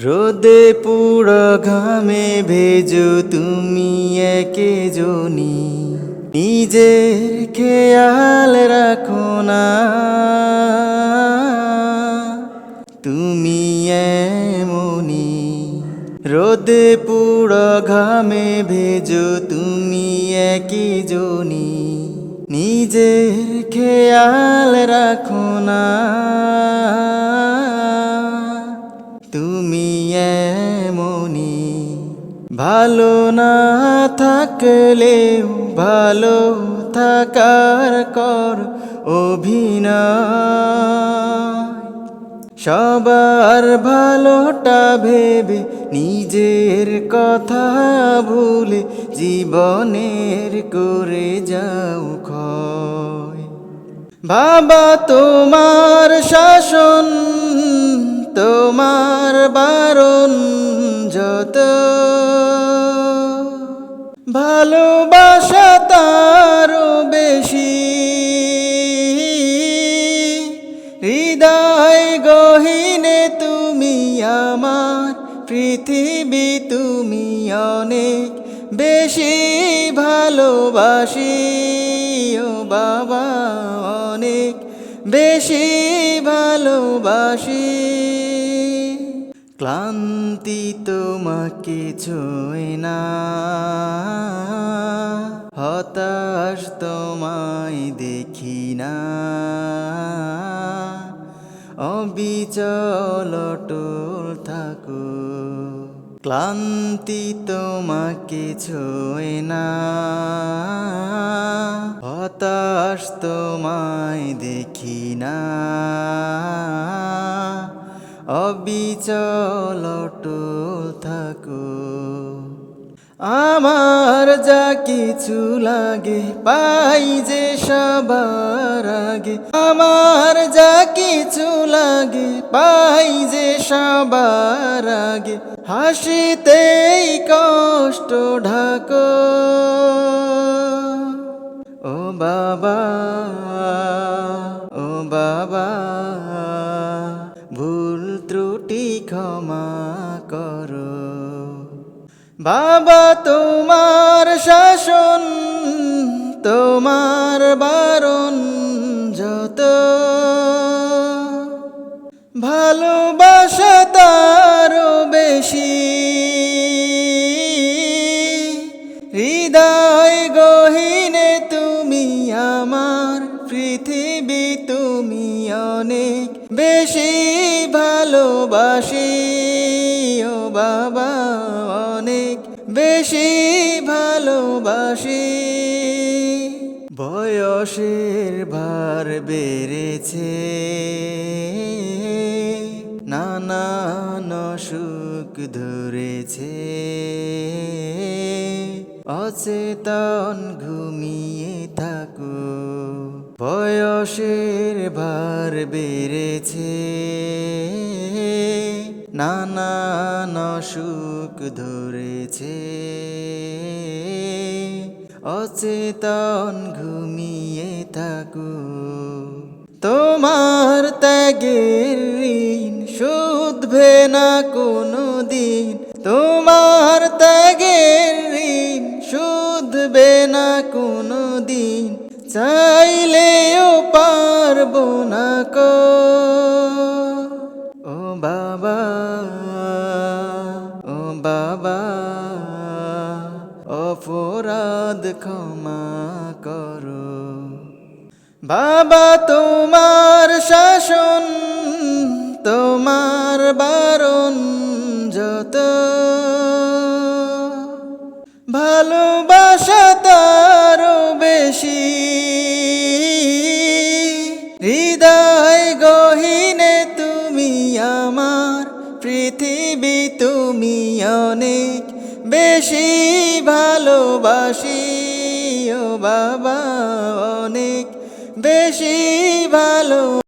রোদে পুরো ঘামে ভেজো তুমি একে জনি। নিজের খেয়াল রাখো না। তুমি এমনি। রোদে পুরো ঘামে ভেজো তুমি একই জনি। নিজের খেয়াল রাখো না। ভালো না থাকলেও ভালো থাকার কর অভিনয়। সবার ভালোটা ভেবে নিজের কথা ভুলে জীবনের করে যাও বাবা, তোমার শাসন, তোমার বারণ যত ভালোবাসা তারও বেশি। হৃদয় গহিনে তুমি আমার, পৃথিবী তুমি অনেক বেশি। ভালোবাসি ও বাবা, অনেক বেশি ভালোবাসি। ক্লান্তি তোমাকে ছোয় না। হতাশ তোমায় দেখি না। অবিচল অটল থাকো। ক্লান্তি তোমাকে ছয় না। হতাশ তোমায় দেখি না। অবিচল থাকো। আমার যা কিছু লাগে পাই যে সবার আগে। আমার যা কিছু লাগে পাই যে সবার আগে। হাসিতেই কষ্ট ঢাকো। ও বাবা। ত্রুটি ক্ষমা করো। বাবা তোমার শাসন তোমার বারণ যত। ভালোবাসা তারও বেশি তুমি অনেক বেশি ভালোবাসি। ও বাবা, অনেক বেশি ভালোবাসি। বয়সের ভার বেড়েছে। নানান অসুখ ধরেছে। অচেতন ঘুমিয়ে থাকো। বয়সের বেড়েছে। নানান অসুখ ধরেছে। অচেতন ঘুমিয়ে থাকো। তোমার ত্যাগের ঋণ শুধবে না কোনো দিন তোমার ত্যাগের ঋণ শুধবে না কোনো দিন চাইলেও পারব না কো। ও বাবা ও বাবা, অপরাধ ক্ষমা করো। বাবা, তোমার শাসন, তোমার বারণ যত। ভালোবাসা পৃথিবী তুমি অনেক বেশি ভালোবাসি। ও বাবা অনেক বেশি ভালো